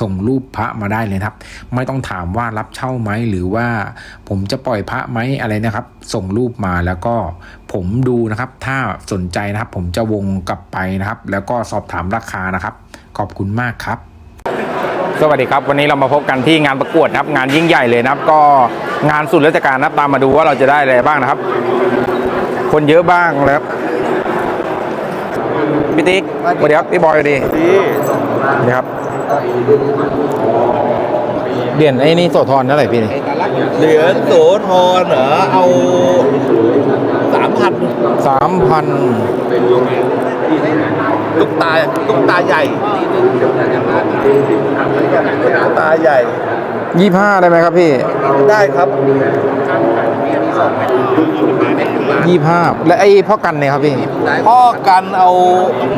ส่งรูปพระมาได้เลยนะครับ ไม่ต้องถามว่ารับเช่าไหมหรือว่าผมจะปล่อยพระไหมอะไรนะครับ ส่งรูปมาแล้วก็ผมดูนะครับ ถ้าสนใจนะครับ ผมจะวงกลับไปนะครับ แล้วก็สอบถามราคานะครับ ขอบคุณมากครับ สวัสดีครับ วันนี้เรามาพบกันที่งานประกวดนะครับ งานยิ่งใหญ่เลยนะครับ ก็งานสุดราชการนะครับตามมาดูว่าเราจะได้อะไรบ้างนะครับ คนเยอะบ้างนะครับพี่ติ๊กสวัสดีครับพี่บอยสวัสดีนี่ครับ เหรียญไอ้นี่โสธรเท่าไหร่พี่นี่เหรียญโสธรเหรอเอาสามพันสามพันตุ๊กตาตุ๊กตาใหญ่ตุ๊กตาใหญ่ยี่ห้าได้ไหมครับพี่ ได้ครับ ยี่ห้าและไอ้พ่อกันเนี่ยครับพี่พ่อกันเอา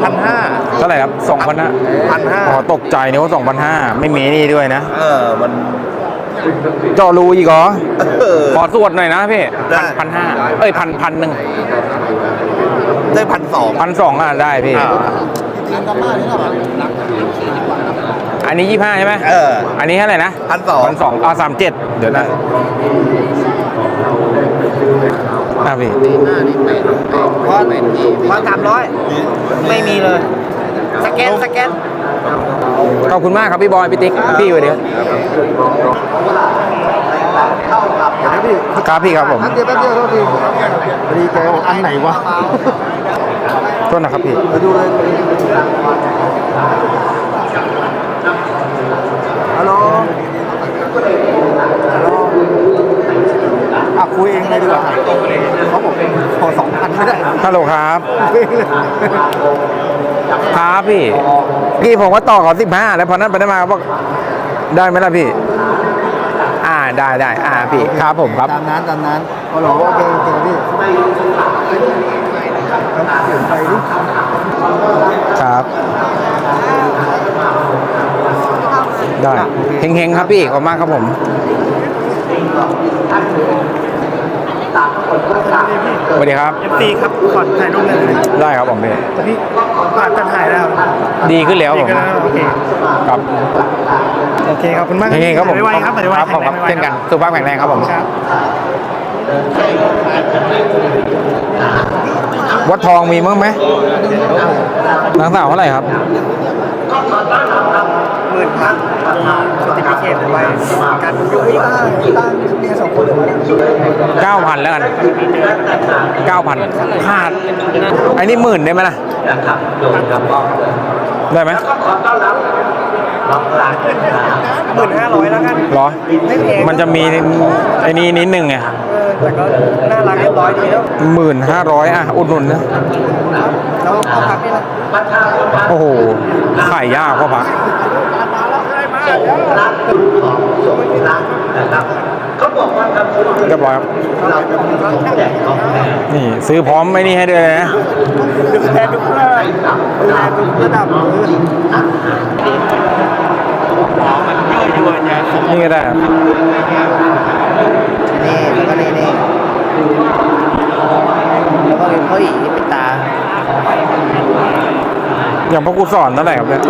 พันห้าเท่าไหร่ครับสองพันห้าพันห้าอ๋อตกใจนึกว่าสองพันห้าไม่มีนี่ด้วยนะ เออมันเจาะรูอีกเหรอเออขอสวดหน่อยนะพี่ได้พันพันห้าเอ้ยพันพันหนึ่งได้พันสองพันสองอะได้พี่อันนี้ยี่ห้าใช่ไหมเอออันนี้เท่าไหร่นะพันสองพันสองอ่าสามเจ็ดเดี๋ยวนะ อะพี่พอพอสามร้อยไม่มีเลย สแกนสแกน ขอบคุณมากครับพี่บอยพี่ติ๊กพี่สวัสดีครับครับพี่ครับผม แป๊บเดียวแป๊บเดียวโทษทีพอดีแกบอกอันไหนวะ โทษนะครับพี่ ไปดูเลยฮัลโหลฮัลโหลอะ คุยเองเลยดีกว่าเขาบอกขอสองพันไม่ได้ฮัลโหลครับ คุยเองเลยครับพี่ พี่ผมว่าต่อเขาสิบห้าแล้วพอนั้นไปได้มาบอกได้ไหมล่ะพี่ อ่าได้ได้อ่าพี่ครับผมครับ ตามนั้นตามนั้นฮัลโหลโอเคโอเคพี่เปลี่ยนไปดิครับ ได้เฮงๆครับพี่ขอบคุณมากครับผม สวัสดีครับเอฟซีครับขอถ่ายรูปหน่อยได้ครับผมพี่พี่ผ่านจะถ่ายแล้วดีขึ้นแล้วผมโอเคครับโอเคขอบคุณมากเฮงๆครับผมไวๆครับไวครับๆผมครับแข็งแรงไวๆเช่นกันสุขภาพแข็งแรงครับผม ครับ วัดทองมีมั้งไหมนางสาวเท่าไหร่ครับ หมื่นพันส ติฟิเคตไว้การยุยตั้งตั้งเมียสองคนหรือว่าเก้าพันแล้วกันเก้าพันขาดไอ้นี่หมื่นได้ไหมล่ะได้ไหมหมื่นห้าร้อยแล้วกันเหรอไม่แพงมันจะมีไอ้นี่นิดหนึ่งไงเออแต่ก็น่ารักเรียบร้อยดีแล้วหมื่นห้าร้อยอะ อุดหนุนนะแล้วเอาพักนี่นะโอ้โหขายยากพ่อพัก เรียบร้อยครับนี่ซื้อพร้อมไม่นี่ให้ด้วยนะดูแลดูเพื่อดูแลดูระดับมือนี่ก็ได้ครับนี่แล้วก็นี่นี่แล้วก็เป็นพ่ออีเป็นตา อย่างพวกกูสอนเท่าไหร่ครับเนี่ย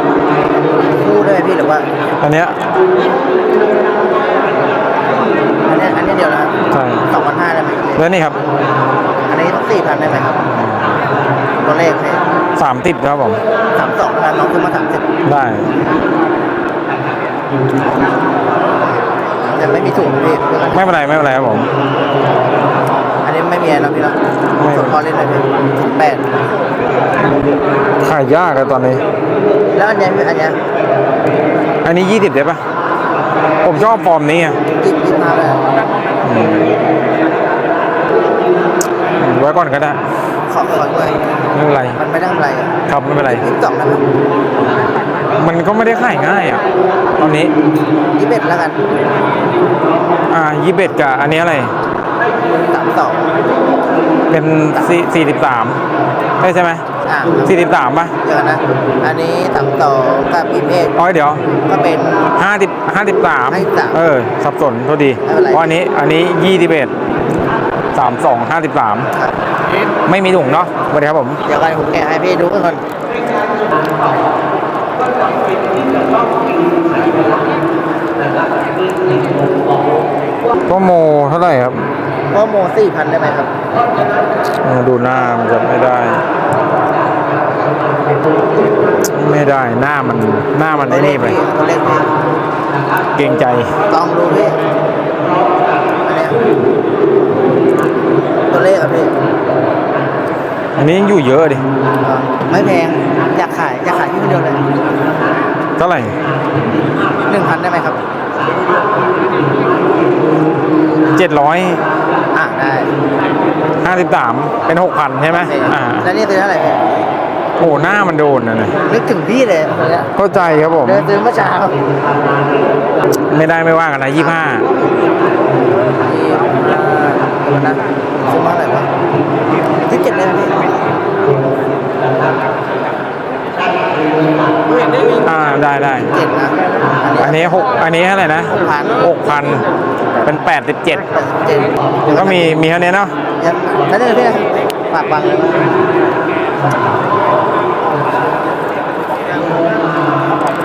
คู่ด้วยพี่หรือว่า อันเนี้ยอันนี้อันนี้เดียวนะใช่สองพันห้าได้ไหมแล้วนี่ครับอันนี้สี่พันได้ไหมครับ ตัวเลขเนี่ยสามติดครับผมสามสองนะน้องซื้อมาสามสิบได้ยังไม่มีถูกนะพี่ไม่เป็นไรไม่เป็นไรครับผมอันนี้ ไม่มีอะไรแล้วพี่แล้วไม่ส่วนพอเล่นเลยพี่ถึงแปดขายยากอะตอนนี้ แล้วอันเนี้ยพี่อันเนี้ยอันนี้ยี่สิบได้ปะผมชอบฟอร์มนี้อะยี่สิบห้าเลยไว้ก่อนก็ได้ขอขอด้วยไม่เป็นไรมันไม่ได้ทำอะไรอะครับไม่เป็นไร ยี่สิบสองนะพี่มันก็ไม่ได้ขายง่ายอะตอนนี้ ยี่สิบเอ็ดแล้วกัน อ่ายี่สิบเอ็ดกับอันนี้อะไร สามสองเป็นสี่สี่สิบสามใช่ใช่ไหมใช่อ่างครับสี่สิบสามป่ะเดี๋ยวกันนะ อันนี้สามสองกับอีเพกอ๋อเดี๋ยวก็เป็น ห้าสิบห้าสิบสาม53เออ สับสนโทษดีไม่เป็นไร เพราะอันนี้อันนี้ยี่สิบเอ็ดสามสองห้าสิบสามครับไม่มีถุงเนาะสวัสดีครับผม เดี๋ยวกันผมแกะให้พี่ดูก่อนก็โมเท่าไหร่ครับ ว่าโมสี่พันได้ไหมครับเออดูหน้ามันจะไม่ได้ ไม่ได้หน้ามันหน้ามันไอ้นี่ไปตัวเลขพี่เกรงใจ ลองดูพี่อันเนี้ยตัวเลขอะพี่อันนี้ยังอยู่เยอะดิ อ่าไม่แพง อยากขาย อยากขายพี่คนเดียวเลยเท่าไหร่ หนึ่งพันได้ไหมครับ เจ็ดร้อยอ่าได้ ห้าสิบสามเป็นหกพันใช่ไหมโอเคอ่าแล้วนี่ซื้อเท่าไหร่พี่โอ้หน้ามันโดนนะเนี่ยนึกถึงพี่เลยคนเนี้ยเข้าใจครับผม เดินซื้อเมื่อเช้าไม่ได้ไม่ว่ากันนะยี่ห้าที่เดี๋ยวนะซื้อมาเท่าไหร่วะที่เจ็ดได้ไหมพี่อ่าได้ได้เจ็ดนะ อันนี้หกอันนี้เท่าไหร่นะ6,000หกพันเป็นแปดสิบ เจ็ดแปดสิบเจ็ดก็มีมีเท่านี้เนาะยังแล้วนี่พี่ฝากบังเลยนะ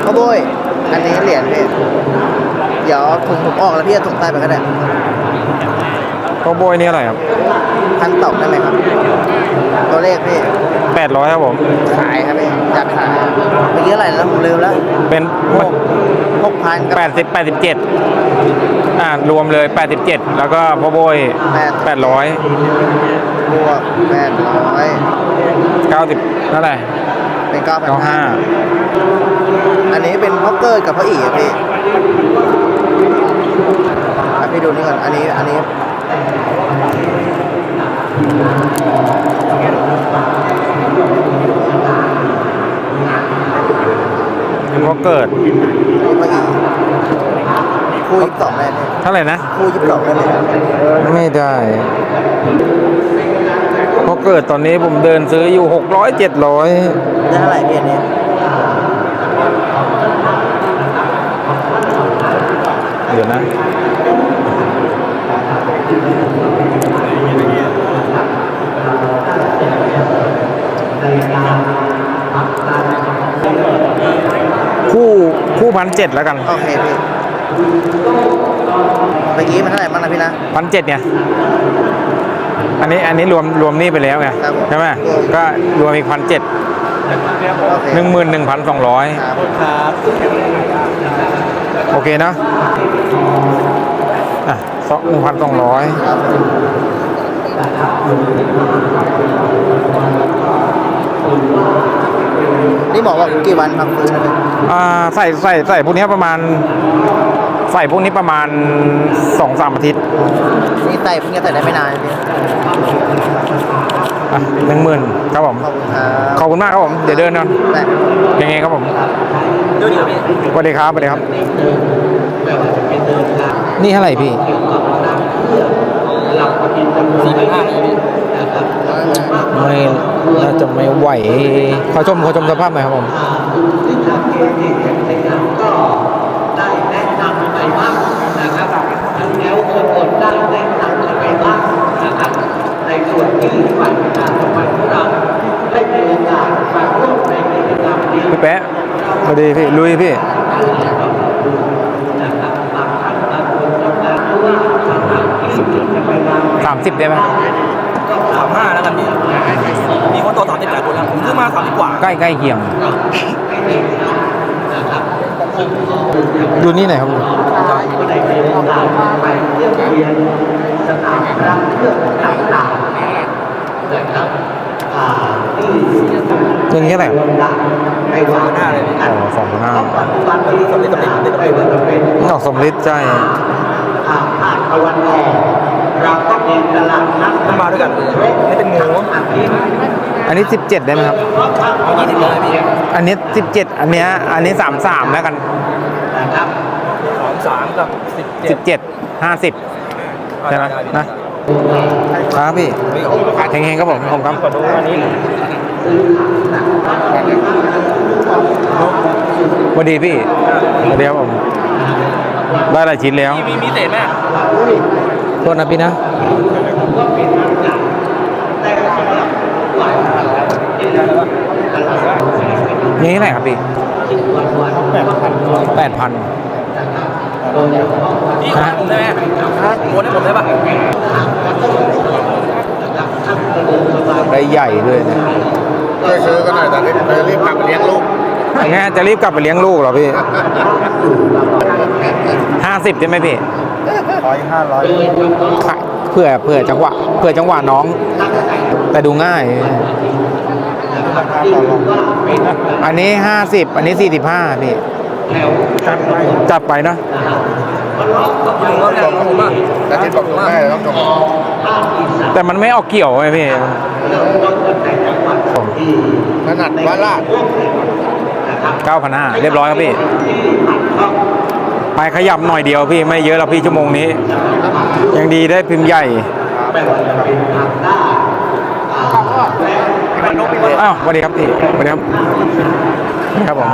พ่อโบยอันนี้เหรียญพี่เดี๋ยวถุงผมออกแล้วพี่จะถุงใต้ไปก็ได้ก็โบยนี่อะไรครับพันตอกได้ไหมครับ ตัวเลขพี่แปดร้อยครับผม ขายครับพี่ อยากขายเมื่อกี้อะไรนะผมลืมแล้วเป็นหกหกพันกับ แปดสิบแปดสิบเจ็ดอ่ารวมเลยแปดสิบเจ็ดแล้วก็พ่อโบยแปดร้อยบวกแปดร้อยเก้าสิบเท่าไหร่เป็นเก้าพันเก้าห้าอันนี้เป็นพ่อเกิดกับพ่ออีอะพี่อะพี่ดูนี่ก่อนอันนี้อันนี้ เกิดพ่ออีคู่ยี่สิบสองได้ไหมเท่าไหร่นะคู่ยี่สิบสองได้ไหมไม่ได้เพราะเกิดตอนนี้ผมเดินซื้ออยู่หกร้อยเจ็ดร้อยได้เท่าไหร่พี่อันนี้เดี๋ยวนะ คู่คู่พันเจ็ดแล้วกัน โอเคพี่เมื่อกี้มันเท่าไหร่บ้างนะพี่นะ พันเจ็ดเนี่ย อันนี้อันนี้รวมรวมหนี่ไปแล้วไงครับผมใช่ไหมก็รวมอีกพันเจ็ดโอเคหนึ่งหมื่นหนึ่งพันสองร้อยครับโอเคเนอะอะสองหนึ่งพันสองร้อยครับ นี่หมอบอกกี่วันพักฟื้นนะพี่อ่าใส่ใส่ใส่พวกนี้ประมาณ ใส่พวกนี้ประมาณสองสามอาทิตย์นี่ใส่เพิ่งจะใส่ได้ไม่นานพี่อะหนึ่งหมื่นครับผมขอบคุณครับขอบคุณมากครับผม เดี๋ยวเดินนอนได้ยังไงครับผมดูดีพี่สวัสดีครับสวัสดีครับ นี่เท่าไหร่พี่สี่พันห้าเลยพี่ ไม่น่าจะไม่ไหวขอชมขอชมสภาพหน่อยครับผมพี่แป๊ะสวัสดีพี่ ลุยพี่สามสิบได้ไหม สามห้าแล้วกันพี่มีคนต่อสามสิบแปดคนแล้วผมซื้อมาสามสิบกว่า ใกล้ใกล้เคียง ดูนี่หน่อยครับผมตัวนี้เท่าไหร่ไอ้สามห้าเลยอ๋อสองพันห้าสำเร็จสำเร็จสำเร็จสำเร็จนี่ออกสมฤทธิ์ใช่มันมาด้วยกันนี่เป็นหมูอันนี้สิ บเจ็ดได้ไหมครับยี่สิบเลยพี่อันนี้สิบเจ็ดอันเนี้ยอันนี้สามสามแล้วกันสองสามกับสิบเจ็สิดบเจ็ดห้าสิบใช่ไหมนะ ครับพี่เฮงๆครับผมผมครับสวัสดีพี่สวัสดีครับผม ได้หลายชิ้นแล้ว มีมีเศษไหมโทษนะพี่นะ นี่เท่าไหร่ครับพี่แปดพันพี่โอนให้ผมได้ไหมโอนให้ผมได้ปะได้ใหญ่ด้วยนะช่วยซื้อก็หน่อยแต่รีบรีบกลับไปเลี้ยงลูกงั้นจะรีบกลับไปเลี้ยงลูกเหรอพี่ห้าสิบใช่ไหมพี่ร้อยห้าร้อยขายเพื่อเพื่อจังหวะเพื่อจังหวะน้อง แต่ดูง่าย ราคาต่อรองอันนี้ห้าสิบอันนี้สี่สิบห้าพี่จัดไปจับไปเนาะผมก็เนี่ยผมอะแต่ที่บอกแม่ต้องส่งแต่มันไม่ออกเกี่ยวไงพี่ผมถนัดว่าลาดเก้าพันห้าเรียบร้อยครับพี่ ไปขยับหน่อยเดียวพี่ไม่เยอะแล้วพี่ชั่วโมงนี้ ยังดีได้พิมพ์ใหญ่ อ้าวสวัสดีครับพี่สวัสดีครับสวัสดีครับผม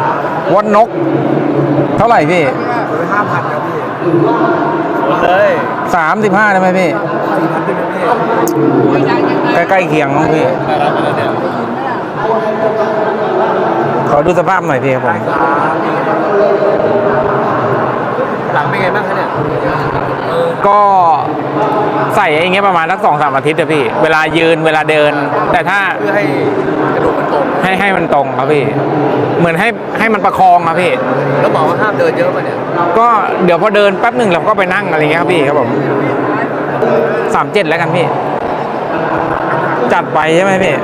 วัดนก เท่าไหร่พี่ห้าพันครับพี่เลยสามสิบห้าได้ไหมพี่ใกล้ๆเคียงน้องพี่ขอดูสภาพหน่อยพี่ครับผม หลังเป็นไงบ้างคะเนี่ยก็ใส่อย่างเงี้ยประมาณสักสองสามอาทิตย์อะพี่ เวลายืนเวลาเดิน แต่ถ้าเพื่อให้กระดูกมันตรงให้ให้มันตรงครับพี่ เหมือนให้ให้มันประคองครับพี่ แล้วบอกว่าห้ามเดินเยอะป่ะเนี่ยก็เดี๋ยวพอเดินแป๊บหนึ่งเราก็ไปนั่งอะไรเงี้ยครับพี่ครับผมสามเจ็ดแล้วกันพี่ จัดไปใช่ไหมพี่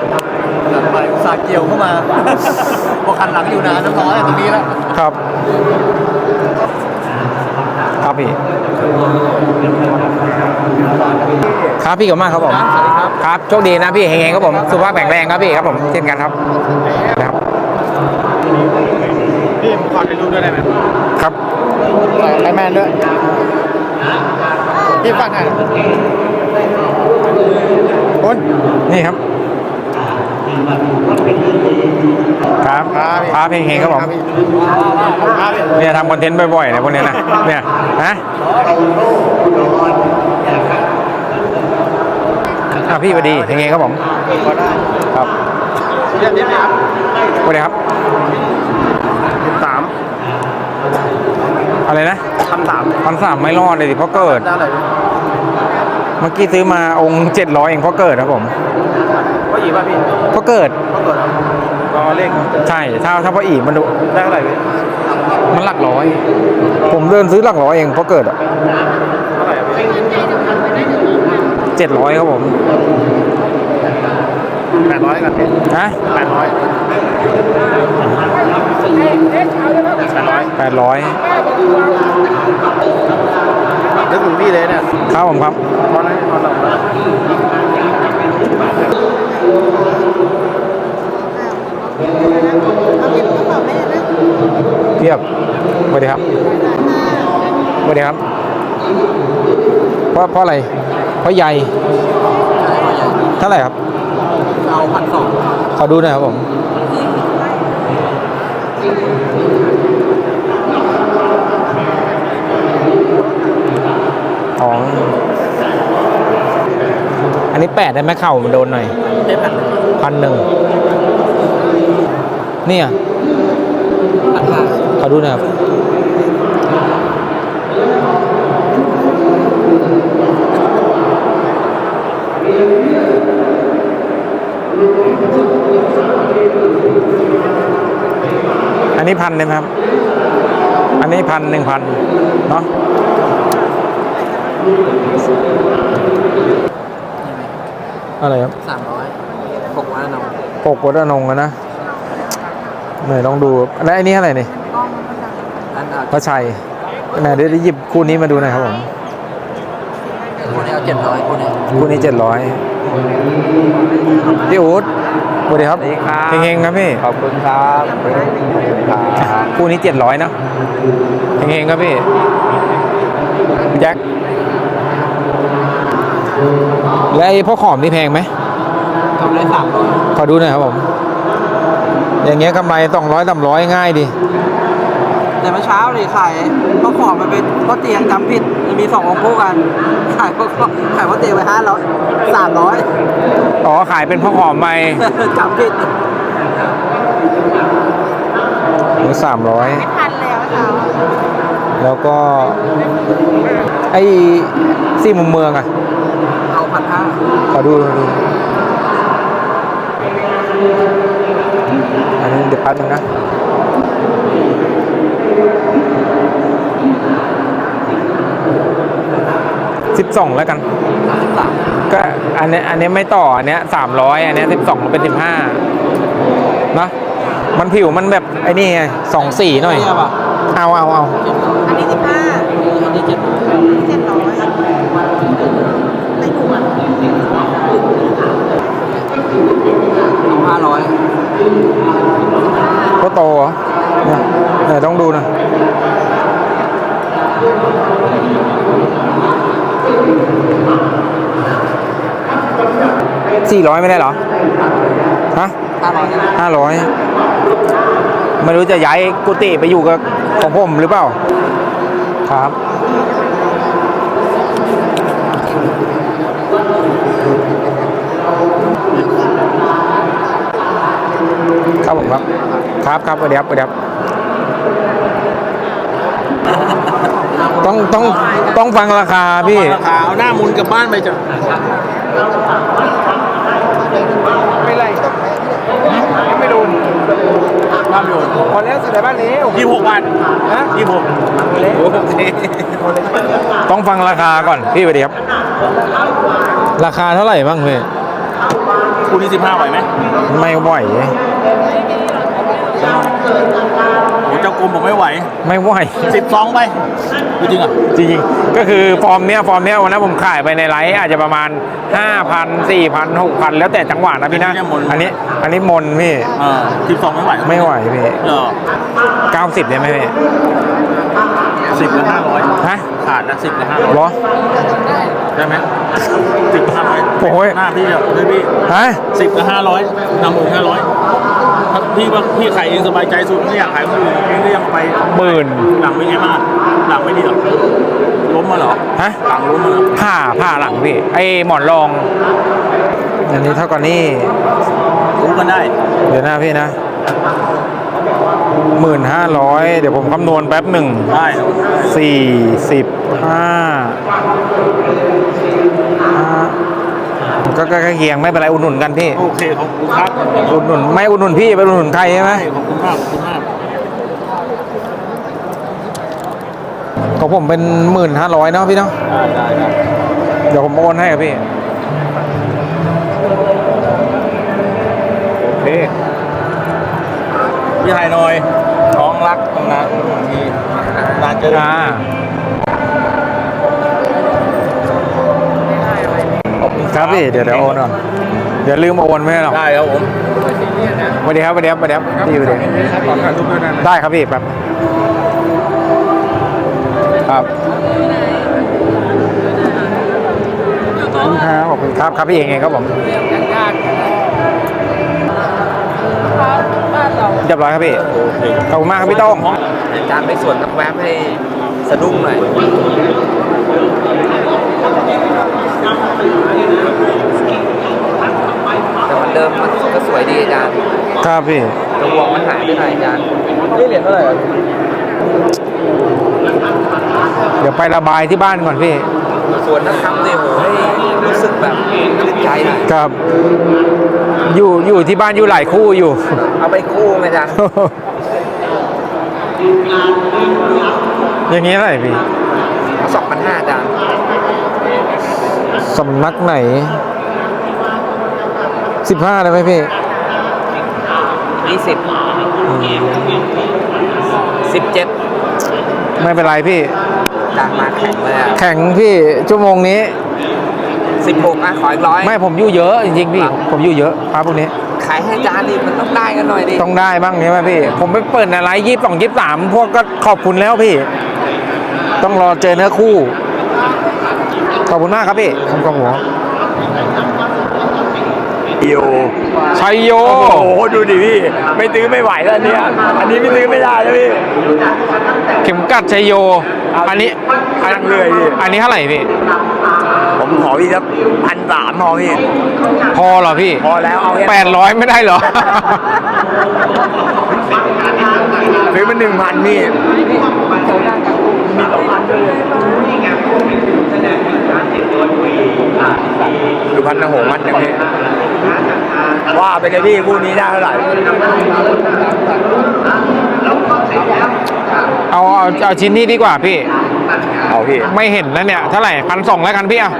หลังไปสาดเกี่ยวเข้ามาพอคันหลังอยู่นานน้ำร้อนตรงนี้แล้วครับครับ พี่ ครับพี่ขอบคุณมากครับผมสวัสดีครับครับโชคดีนะพี่เฮงๆครับผม สุขภาพแข็งแรงครับพี่ครับผมเช่นกันครับนะครับพี่ผมขอไปรูปด้วยได้ไหมครับไลแมนด้วยพี่ฟังหน่อยคุณนี่ครับ ครับครับเฮงๆครับผมครับพี่เนี่ยทำคอนเทนต์บ่อยๆนะพวกเนี้ยนะเนี่ยฮะอะพี่สวัสดีเฮงๆครับผมก็ได้ครับเรียบเรียบครับสวัสดีครับสิบสามอะไรนะพันสามพันสามไม่รอดเลยดิเพราะเกิดได้เลยเมื่อกี้ซื้อมาองค์เจ็ดร้อยเองเพราะเกิดครับผมก็อีกป่ะพี่เพ ราะเกิดก็เกิดรอเลขใช่ถ้าถ้าเพราะอีกมันดูได้เท่าไหร่พี่มันหลักร้อย ผมเดินซื้อหลักร้อยเองเพราะเกิดอะเท่าไหร่พี่เจ็ดร้อยครับผมแปดร้อยกันพี่นะแปดร้อยแปดร้อยแปดร้อยนึกถึงพี่เลยเนี่ยครับผมครับตอนนั้นตอนหลัง เทียบสวัสดีครับสวัสดีครับ เพราะเพราะอะไร เพราะใยเท่าไหร่ครับ เอาพันสองขอดูหน่อยครับผมอ๋ออั นนี้แปดได้ไหมเข่ามันโดนหน่อยได้พันพันหนึ่งเนี่ยพันห้าขอดูหน่อยครับอันนี้พันเลยไหมครับ อันนี้พันหนึ่งพันเนาะ อะไรครับสามร้อยหกร้อยนปกวัดอนงอะนะไหนลองดูแล้วไอ้นี่เท่าไหร่นี่อันอะพระชัยไหนเดี๋ยวหยิบคู่นี้มาดูหน่อยครับผมคู่นี้เอาเจ็ดร้อยคู่นี้คู่นี้เจ็ดร้อยพี่อู๊ดสวัสดีครับเฮงๆครับพี่ขอบคุณครับครับคู่นี้เจ็ดร้อยนะเฮงๆครับพี่แจ็ค แล้วไอ้พวกหอมนี่แพงไหมกำไรสามร้อยขอดูหน่อยครับผม อย่างเงี้ยกำไรสองร้อยสามร้อยง่ายดี แต่เมื่อเช้าเลยขายพ่อของมันเป็นพ่อเตียงจำผิดมันมีสององค์คู่กัน ขายพ่อขายพ่อเตียงไปห้าร้อยสามร้อยอ๋อขายเป็นพวกหอมไปจำผิดนี่สามร้อยทันแล้วค่ะแล้วก็ ไอ้ซี่มุมเมืองอะเอา พันห้าขอดูดูอันนี้เดี๋ยวแป๊บนึงนะสิบสองแล้วกันสามก็อันเนี้ยอันเนี้ยไม่ต่อ อันเนี้ยสามร้อยอันเนี้ยสิบสองเป็นสิบห้านะมันผิวมันแบบไอ้นี่ไงสองสีหน่อยเทียบอะเอาเอาเอาอันนี้สิบห้า อันนี้เจ็ด เจ็ดร้อยในถุงอะ เอาห้าร้อย ก็ โตเนี่ยเนี่ยต้องดูนะสี่ร้อยไม่ได้เหรอ ฮะห้าร้อยไม่รู้จะย้ายกุฏิไปอยู่กับของผมหรือเปล่า ครับ ครับผมครับ ครับครับเดี๋ยวเดี๋ยวต้องต้องต้องฟังราคาพี่ราคาเอาหน้ามุนกลับบ้านไปจ้ะไม่ไรไม่โดนทำอยู่พอแล้วสุดท้ายบ้านนี้ยี่หกบาทฮะยี่หกต้องฟังราคาก่อนพี่ไปดีครับ ราคาเท่าไหร่บ้างพี่คูนี้สิบห้าไหวไหมไม่ไหว โอ้เจ้ากรมบอกไม่ไหวไม่ไหวสิบสองไปจริงๆอะจริงๆก็คือฟอร์มเนี้ยฟอร์มเนี้ยวันนั้นผมขายไปในไลฟ์อาจจะประมาณ 5,000 4,000 6,000 แล้วแต่จังหวะนะพี่นะอันนี้อันนี้มนพี่เออสิบสองไม่ไหวไม่ไหวพี่เออ90ได้ไหมพี่ สิบกับห้าร้อยฮะขาดนะสิบกับห้าร้อยเหรอ ได้ไหมสิบกับห้าร้อยโอ้ย หน้าพี่อะเลยพี่ฮะสิบกับห้าร้อยนำหมูห้าร้อยพี่ว่าพี่ขายเองสบายใจสุดไม่อยากขายคนอื่นเองก็ยังเอาไปหมื่นหลังเป็นไงบ้างหลังไม่ดีหรอล้มมาเหรอฮะหลังล้มมาเหรอผ้าผ้าหลังพี่ไอหมอนรอง อันนี้เท่ากับนี่รู้กันได้ เดี๋ยวนะพี่นะ หมื่นห้าร้อยเดี๋ยวผมคำนวณแป๊บหนึ่งได้สี่สิบห้าก็ใกล้ๆเคียงไม่เป็นไรอุดหนุนกันพี่โอเคขอบคุณครับอุดหนุนไม่อุดหนุนพี่ไปอุดหนุนใครใช่ไหมขอบคุณมากขอบคุณมากของผมเป็นหมื่นห้าร้อยเนาะพี่เนาะได้ได้ได้เดี๋ยวผมโอนให้ครับพี่โอเค พี่ไทยหน่อยน้องรักน้องนะมีนานเจออ่าครับพี่เดี๋ยวเดี๋ยวโอนก่อนเดี๋ยวลืมโอนไม่ได้หรอกได้ครับผมสวัสดีครับสวัสดีครับสวัสดีครับพี่สวัสดีได้ครับพี่แป๊บครับขอบคุณครับขอบคุณครับครับพี่เองไงครับผม เรียบร้อยครับพี่ขอบคุณมากครับพี่โต้งอาจารย์ไปสวนกับแวบให้สะดุ้งหน่อยแต่มันเดิมมันก็สวยดีอาจารย์ครับพี่กระวงมันหายไปหน่อยอาจารย์นี่เหรียญเท่าไหร่เดี๋ยวไประบายที่บ้านก่อนพี่ ส่วนนักทำเนี่ยโหให้รู้สึกแบบชื่นใจหน่อยครับ อยู่อยู่ที่บ้านอยู่หลายคู่อยู่ เอาไปคู่ไหมอาจารย์อย่างนี้เท่าไหร่พี่สองพันห้าอาจารย์สำนักไหนสิบห้าได้ไหมพี่ยี่สิบสิบเจ็ดไม่เป็นไรพี่ อาจารย์มาแข็งเลยอะแข่งพี่ชั่วโมงนี้สิบหกอะขออีกร้อยไม่ผมอยู่เยอะจริงๆพี่ผมอยู่เยอะครับพวกนี้ขายให้อาจารย์ดิมันต้องได้กันหน่อยดิต้องได้บ้างใช่ไหมพี่ ผมไปเปิดในไลฟ์ยี่สิบสองยี่สิบสามพวกก็ขอบคุณแล้วพี่ ต้องรอเจอเนื้อคู่ ขอบคุณมากครับพี่ผมกับหัวโยชัยโย โอ้โห ดูดิพี่ ไม่ซื้อไม่ไหวแล้วอันเนี่ย อันนี้ไม่ซื้อไม่ได้แล้วพี่ เข็มกัดชัยโย อันนี้อันเลยพี่อันนี้เท่าไหร่พี่ ผมขอพี่สักพันสามพอพี่ พอเหรอพี่พอแล้วเอาแค่ แปดร้อยไม่ได้เหรอ ซื้อมาหนึ่งพันพี่ดูพันนะโหมันอย่างนี้ว่าไปเลยพี่คู่นี้ได้เท่าไหร่ เอาเอาเอาชิ้นนี้ดีกว่าพี่ เอาพี่ไม่เห็นนะเนี่ยเท่าไหร่พันสองแล้วกันพี่เอา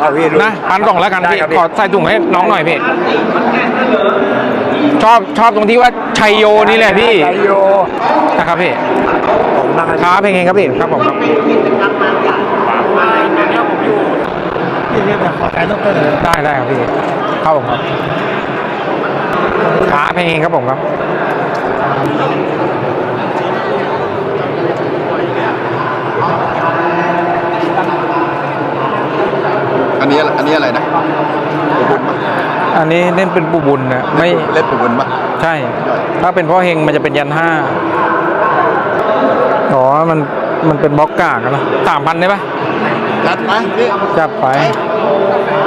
เอาพี่นะพันสองแล้วกันได้พี่ครับขอใส่ถุงให้น้องหน่อยพี่ชอบชอบตรงที่ว่าชัยโยนี่แหละพี่ชัยโยนะครับพี่ผมมากครับเพลงเองครับพี่ครับผมครับได้ได้ครับพี่ครับผมครับขาเพลงเองครับผมครับ อันนี้อันนี้อะไรนะปูบุญปะอันนี้เล่นเป็นปูบุญนะไม่เล่นปูบุญปะใช่ ถ้าเป็นพ่อเฮงมันจะเป็นยันห้าอ๋อมันมันเป็นบล็อกกากอะนะสามพันได้ปะจัดไหมพี่จับไป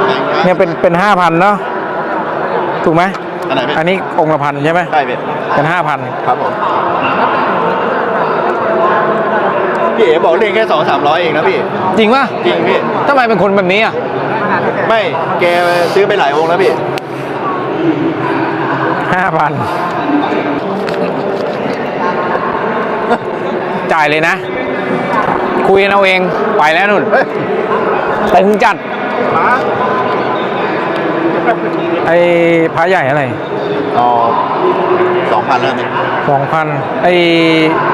แข่งกันเนี่ยเป็นเป็นห้าพันเนาะถูกไหมอันไหนพี่อันนี้องค์ละพันใช่ไหมใช่พี่เป็นห้าพันครับผมพี่เอ๋บอกเล่นแค่สองสามร้อยเองนะพี่ จริงป่ะ จริงพี่ ทำไมเป็นคนแบบนี้อะ ไม่ แกซื้อไปหลายองค์แล้วพี่ห้าพันจ่ายเลยนะ คุยกันเอาเอง ไปแล้วนุ่นตึงจัดไอ้พระใหญ่อะไรอ๋อสองพันแล้วนี่สองพันไอ้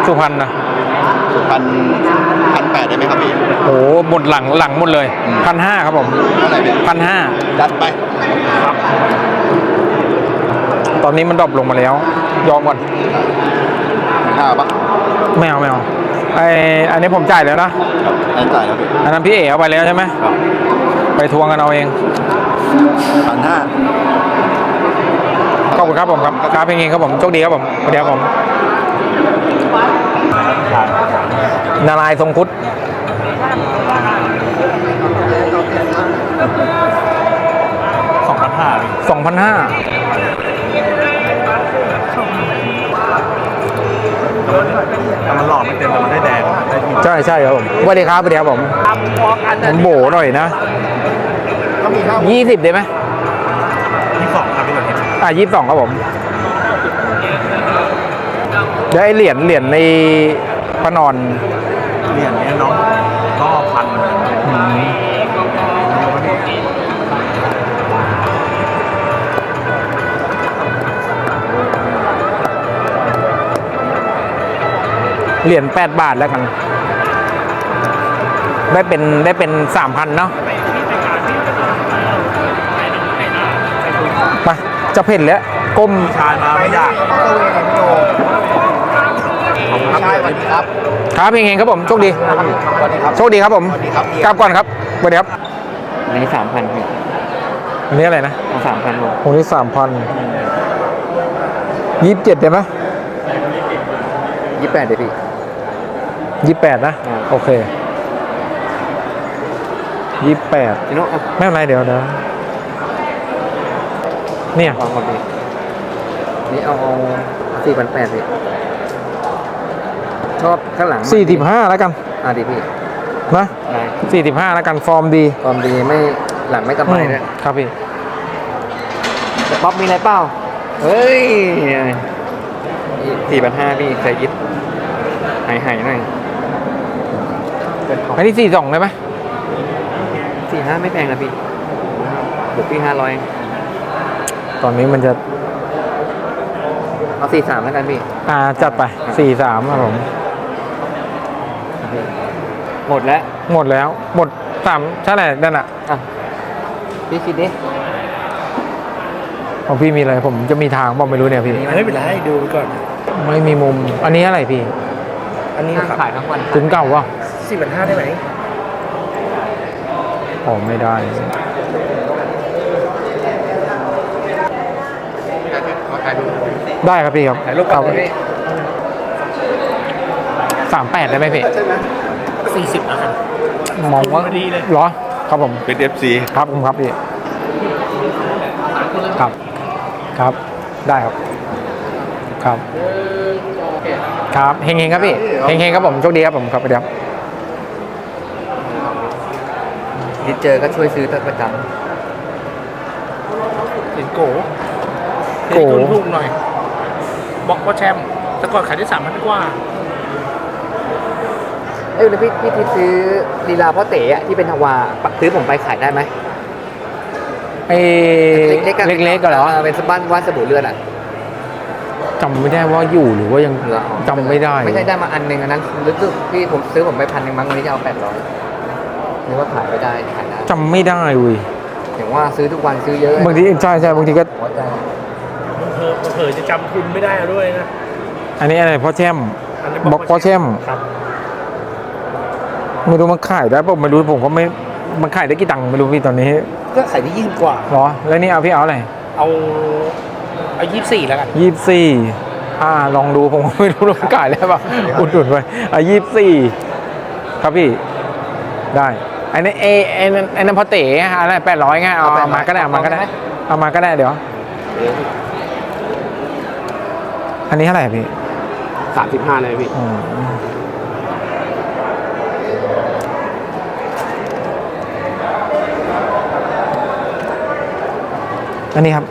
สุพรรณนะ พันพันแปดได้ไหมครับพี่โหหมดหลังหลังหมดเลยพันห้าครับผมเท่าไหร่พี่พันห้าจัดไป ตอนนี้มันดรอปลงมาแล้ว ยอมก่อนห้าปะไม่เอาไม่เอาไออันนี้ผมจ่ายแล้วนะ ครับอันจ่ายแล้วพี่อันนั้นพี่เอ๋เอาไปแล้วใช่ไหมครับไปทวงกันเอาเองพันห้า ขอบคุณครับผมครับครับเพลงเองครับผมโชคดีครับผมสวัสดีครับผม นารายณ์ทรงคุดสองพันห้าสองพันห้าแต่มันหล่อไม่เต็มแต่มันได้แดงได้ที่ใช่ใช่ครับผมสวัสดีครับสวัสดีครับผมผมโบหน่อยนะยี่สิบได้ไหมที่สองครับพี่ตัวนี้อะยี่สิบสองครับผมเดี๋ยวไอเหรียญเหรียญในพระนอน เหรียญนี้น้องก็พันเหรียญแปดบาทแล้วกัน ได้เป็นได้เป็นสามพันเนาะไปจะเพ่นแล้วก้มชายมาไม่ยากใช่สวัสดีครับ ครับเองๆครับผมโชคดีสวัสดีครับโชคดีครับผมสวัสดีครับกลับก่อนครับสวัสดีครับอันนี้สามพันพี่อันนี้อะไรนะเอาสามพันผมองค์นี้สามพันยี่สิบเจ็ดได้ไหมยี่แปดเลยพี่ยี่สิบแปดนะอ่าโอเคยี่สิบแปดพี่โน้ตเอาไม่เป็นไรเดี๋ยวเดี๋ยวเนี่ยวางก่อนพี่นี่เอาสี่พันแปดพี่ ชอบข้างหลังสี่สิบห้าแล้วกันอะดีพี่นะได้สี่สิบห้าแล้วกันฟอร์มดีความดีไม่หลังไม่กำไรด้วยอืมครับพี่แต่ป๊อปมีอะไรเปล่าเฮ้ยสี่พันห้าพี่เคยยิบหายหายหน่อยเป็นของอันนี้สี่สองได้ไหมสี่ห้าไม่แพงนะพี่บวกพี่ห้าร้อยตอนนี้มันจะเอาสี่สามแล้วกันพี่ อ่าจัดไปสี่สามครับผม หมดแล้วหมดแล้ว หมดสามใช่ไหมนั่นอะอะพี่คิดดิของพี่มีอะไรผมจะมีทางบอกไม่รู้เนี่ยพี่ ไม่เป็นไรดูไปก่อน ไม่มีมุม อันนี้อะไรพี่อันนี้ขายทั้งวันคุณเก่าวะสี่พันห้าได้ไหมออกไม่ได้ได้ครับพี่ครับถ่ายรูปกับพี่ สามแปดได้ไหมพี่สี่สิบนะครับมองว่าพอดีเลยเหรอ ครับผมเป็นเอฟซีครับผมครับพี่ครับ ครับ ได้ครับ ครับ ครับเฮงๆครับพี่เฮงๆครับผมโชคดีครับผมครับเดี๋ยวที่เจอก็ช่วยซื้อตั้งประจเห็นโกโกเห็นทุนถูกหน่อย บอกว่าแชมป์แต่ก่อนขายได้สามพันกว่าำ เอ้ยแล้วพี่พี่ที่ซื้อลีลาพ่อเต๋อะที่เป็นฮาวาซื้อผมไปขายได้ไหมเอ้เล็กๆอะเล็กๆก็เหรอเป็นสบ้านว่านสบู่เลือดอะจำไม่ได้ว่าอยู่หรือว่ายังจำไม่ได้ ไม่ใช่ได้มาอันหนึ่งอันนั้นรู้สึกพี่ผมซื้อผมไปพันหนึ่งมั้งวันนี้จะเอาแปดร้อยนึกว่าขายไม่ได้ขายได้จำไม่ได้เว้ยอย่างว่าซื้อทุกวันซื้อเยอะบางทีใช่ใช่บางทีก็หัวใจเผลอเผลอจะจำทุนไม่ได้ด้วยนะ อันนี้อะไรพ่อแช่มอันนี้บอกพ่อแช่มครับ ไม่รู้มันขายได้ผมไม่รู้ผมก็ไม่มันขายได้กี่ตังค์ไม่รู้พี่ตอนนี้ก็ขายได้ยี่สิบกว่า เหรอแล้วนี่เอาพี่เอาอะไรเอาเอายี่สิบสี่แล้วกันยี่สี่อ่าลองดูผมก็ไม่รู้ว่ามันขายได้ป่ะอุดหนุนไปอะยี่สี่ครับพี่ได้อันนี้เอไอ้นั่นไอ้นั่นพ่อเต๋อะไรแปดร้อยไงเอาเอามาก็ได้เอามาก็ได้เอามาก็ได้เดี๋ยว อันนี้เท่าไหร่พี่สามสิบห้าเลยพี่ อืมอันนี้ครับ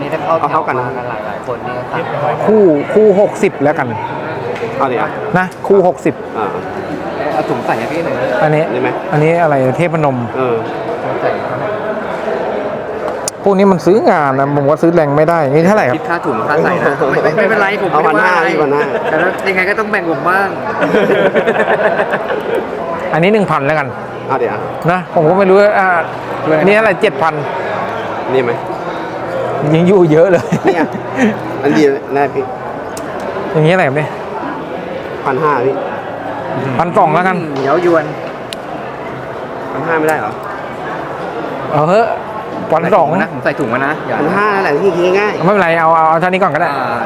นี่ถ้าเข้าเอาเข้ากันนะหลายหลายๆคนนี่ก็ตัดคู่คู่หกสิบแล้วกันเอาเลยอะนะ คู่หกสิบอ่า เอาถุงใส่ให้พี่หน่อยอันนี้ได้ไหม อันนี้อะไรเทพนม เออถุงใส่พวกนี้มันซื้องานนะผมว่าซื้อแรงไม่ได้นี่เท่าไหร่ครัคิบดค่าถุงค่าใส่นะไม่ไม่ไม่เป็นไรผมเอาไม่ได้ว่าพันห้าอะไรพี่พันห้าแต่แล้วยังไงก็ต้องแบ่งผมบ้าง อันนี้หนึ่งพันแล้วกันเอาเดี๋ยวอะนะผมก็ไม่รู้ว่าอ่าอันนี้อะไรเจ็ดพันนี่ไหม ยังอยู่เยอะเลย เนี่ย อันเดียวแน่พี่อย่างนี้อะไรครับเนี่ยพันห้าพี่พันสองแล้วกัน เหนียวยวนพันห้าไม่ได้เหรอเอาเฮ้ยพันสองนะผมใส่ถุงมานะอย่าพันห้านั่นแหละที่คิดง่ายไม่เป็นไรเอาเอาเอาเท่านี้ก่อนก็ได้ อ่า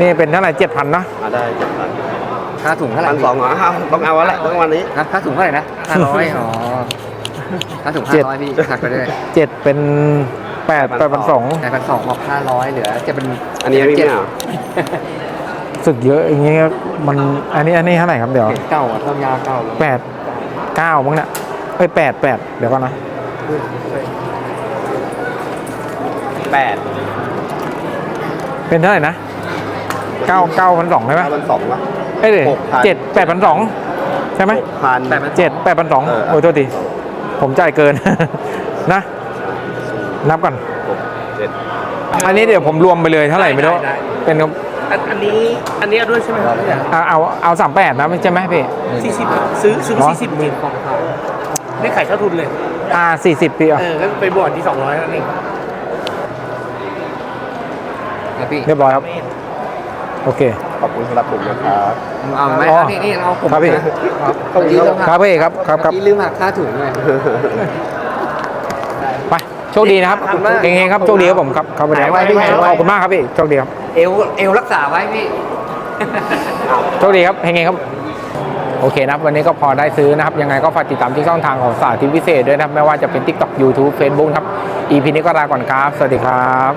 นี่เป็นเท่าไหร่เจ็ดพันนะๆอ่าได้เจ็ดพันค่าถุงเท่าไหร่พันสองเหรอเอาต้องเอาแล้วแหละต้องวันนี้ นะค่าถุงเท่าไหร่นะห้าร้อยอ๋อค่าถุงห้าร้อยพี่หักไปเลยเจ็ดเป็น แปดแปดพันสองในพันสองบอกห้าร้อยเหลือจะเป็นอันนี้พี่ไม่เอาสึกเยอะอย่างเงี้ยมันอันนี้อันนี้เท่าไหร่ครับเดี๋ยวเห็นเก่าอะต้มยาเก่าเลยแปดเก้ามั้งเนี่ยเอ้ยแปดแปดเดี๋ยวก่อนนะแปดเป็นเท่าไหร่นะเก้าเก้าพันสองใช่ไหมพันสองวะเอ้ยเดี๋ยวหกพันเจ็ดแปดพันสองใช่ไหมหกพันแปดพันเจ็ดแปดพันสองเออโอ้ยโทษทีผมจ่ายเกินนะ นับก่อนหกเจ็ด อันนี้เดี๋ยวผมรวมไปเลยเท่าไหร่ไม่รู้ได้ได้ เป็นครับอันอันนี้อันนี้เอาด้วยใช่ไหมครับเอาเอาเอาสามแปดนะใช่ไหมพี่ สี่สิบซื้อซื้อเหรอ สี่สิบหมื่นไม่ขายเท่าทุนเลย อ่าสี่สิบพี่อะเออก็ไปบอร์ดที่สองร้อยนั่นเองนะพี่เรียบร้อยครับ โอเค ขอบคุณสำหรับผมนะครับเอาไหมอ๋อนี่นี่เอาผมครับพี่ นะครับเมื่อกี้ลืมหักครับพี่ครับครับครับ เมื่อกี้ลืมหักค่าถุงเลยไปโชคดีนะครับขอบคุณมาก เฮงๆครับโชคดีครับผมครับครับหายไวพี่หายไว ขอบคุณมากครับพี่โชคดีครับเอวเอวรักษาไว้พี่ โชคดีครับเฮงๆครับ โอเคนะครับวันนี้ก็พอได้ซื้อนะครับ ยังไงก็ฝากติดตามที่ช่องทางของสาธิตพิเศษด้วยนะครับ ไม่ว่าจะเป็น TikTok YouTube Facebook ครับ EP นี้ก็ลาก่อนครับ สวัสดีครับ